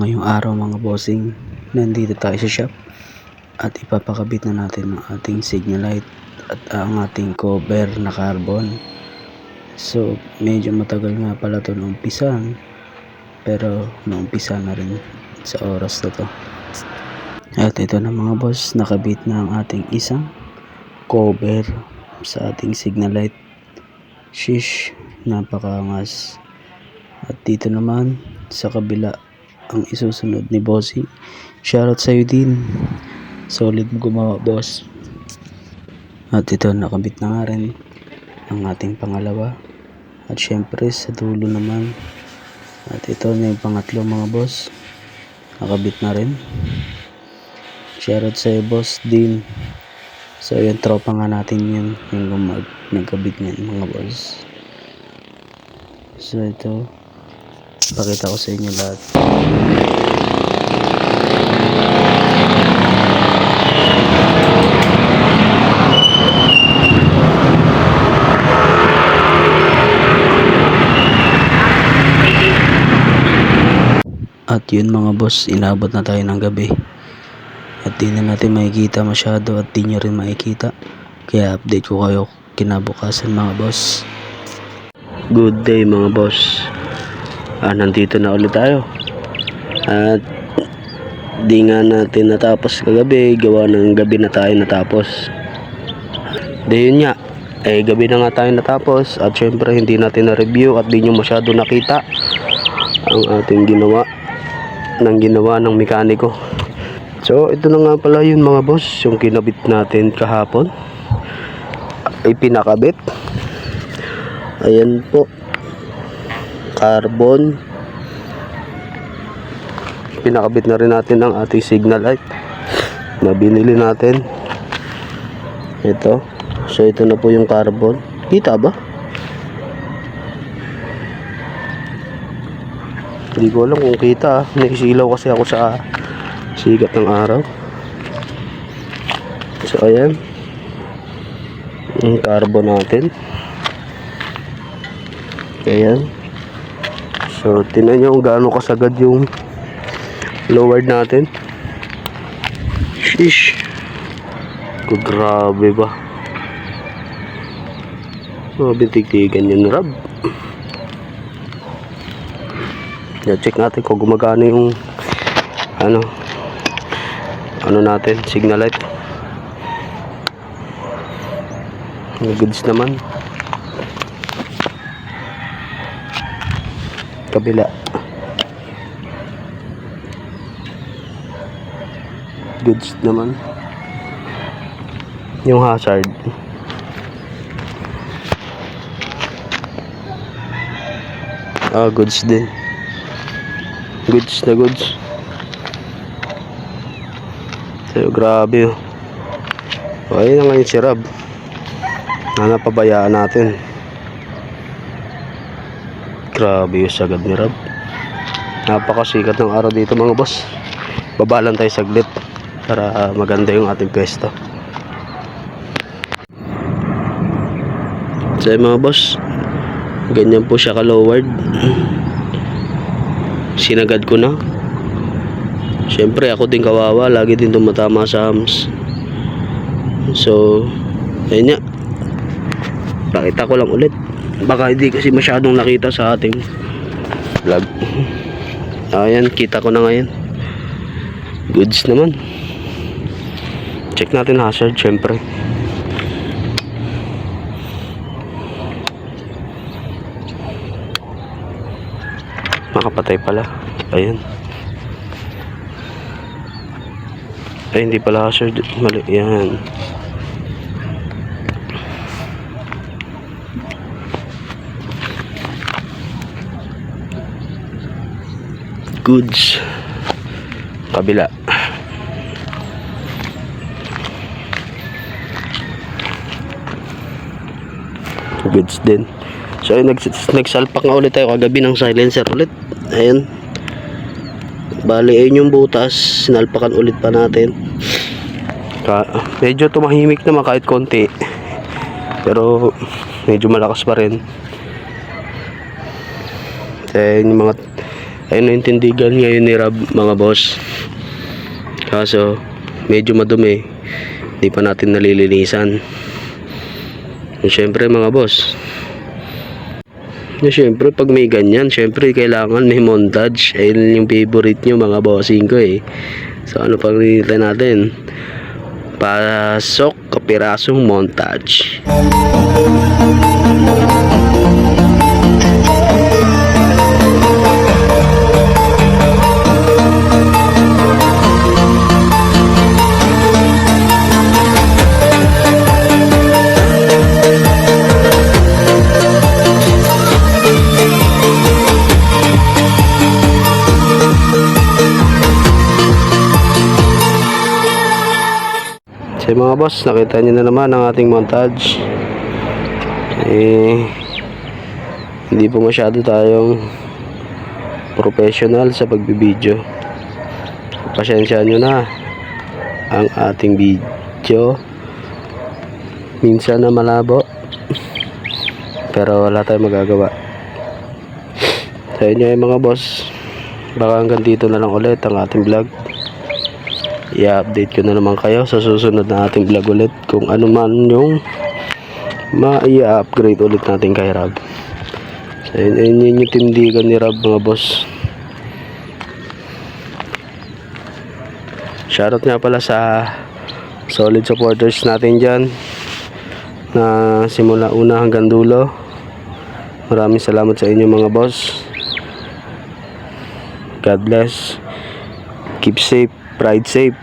ngayong araw mga bossing, nandito tayo sa shop at ipapakabit na natin ang ating signal light at ang ating cover na carbon. So, medyo matagal nga pala ito naumpisan pero naumpisa na rin sa oras na to. At ito na mga boss, nakabit na ang ating isang cover sa ating signal light. Shish, napakangas. At dito naman sa kabila ang isusunod ni Bossy. Shoutout sa'yo din. Solid mo gumawa boss. At ito nakabit na nga rin ang ating pangalawa. At syempre sa dulo naman. At ito na yung pangatlo mga boss. Nakabit na rin. Shoutout sa'yo boss din. So yung tropa nga natin yun. Yung gumag nagkabit niyan mga boss. So ito pakita ko sa inyo lahat. At yun mga boss inabot na tayo ng gabi. At di na natin makikita masyado at di nyo rin makikita. Kaya update ko kayo kinabukasan mga boss. Good day mga boss ah, nandito na ulit tayo. At di nga natin natapos kagabi. Gawa ng gabi na tayo natapos. Di yun nga. Eh gabi na nga tayo natapos. At syempre hindi natin na-review at di nyo masyado nakita ang ating ginawa ng ginawa ng mekaniko. So ito na nga pala yun mga boss yung kinabit natin kahapon. Ipinakabit. Ayan po carbon. Pinakabit na rin natin ang ating signal light na binili natin. Ito. So ito na po yung carbon. Kita ba? hindi ko alam kung kita ah. naisilaw kasi ako sa sigat ng araw. So ayan. Yung carbon natin. Ayan so tinan nyo kung gaano kasagad yung lowered natin. Ko grabe ba? Mabintigtigan yun rab Yeah, check natin kung gumagana yung ano ano natin signal light. Goods naman kabila. Goods naman. Yung hazard. Ah goods din. Goods na goods. So grabe oh. Ayun na ngayon si Rab na napabayaan natin grabe yung sagad ni Rab napakasikat ng araw dito mga boss. Babalan tayo saglit para ah, maganda yung ating pwesto. So mga boss ganyan po siya ka-lowered. Sinagad ko na. Syempre ako din kawawa. Lagi din tumatama sa hams. So ayun nga. Pakita ko lang ulit baka hindi kasi masyadong nakita sa ating vlog. Ayan kita ko na ngayon. Goods naman. Check natin hazard syempre. Nakapatay pala. Ayun ay hindi pala hazard. Mali. Yan goods. Kabila. Goods din. So ayun nags nagsalpak nga ulit tayo kagabi ng silencer ulit. Ayun bali ayun yung butas. Sinalpakan ulit pa natin. Ka medyo tumahimik naman kahit konti. Pero medyo malakas pa rin. Then yung mga Ayun na yung tindigan ngayon ni Rob mga boss. Kaso medyo madumi. Hindi pa natin nalilinisan. Siyempre mga boss. Siyempre pag may ganyan, siyempre kailangan may montage. Ayun yung favorite nyo mga bossing ko eh. So ano pang hinihintay natin? Pasok kapirasong montage. So mga boss, nakita niyo na naman ang ating montage. Eh, hindi po masyado tayong professional sa pagbibideo. Pasensya nyo na ang ating video. Minsan na malabo. Pero wala tayong magagawa. Sa inyo ay mga boss, baka hanggang dito na lang ulit ang ating vlog i-update ko na naman kayo sa susunod na ating vlog ulit kung ano man yung ma-i-upgrade ulit natin kay Rob so yun, yun, yun yung tindigan ni Rob mga boss. Shoutout nga pala sa solid supporters natin dyan na simula una hanggang dulo. Maraming salamat sa inyo mga boss. God bless. Keep safe ride safe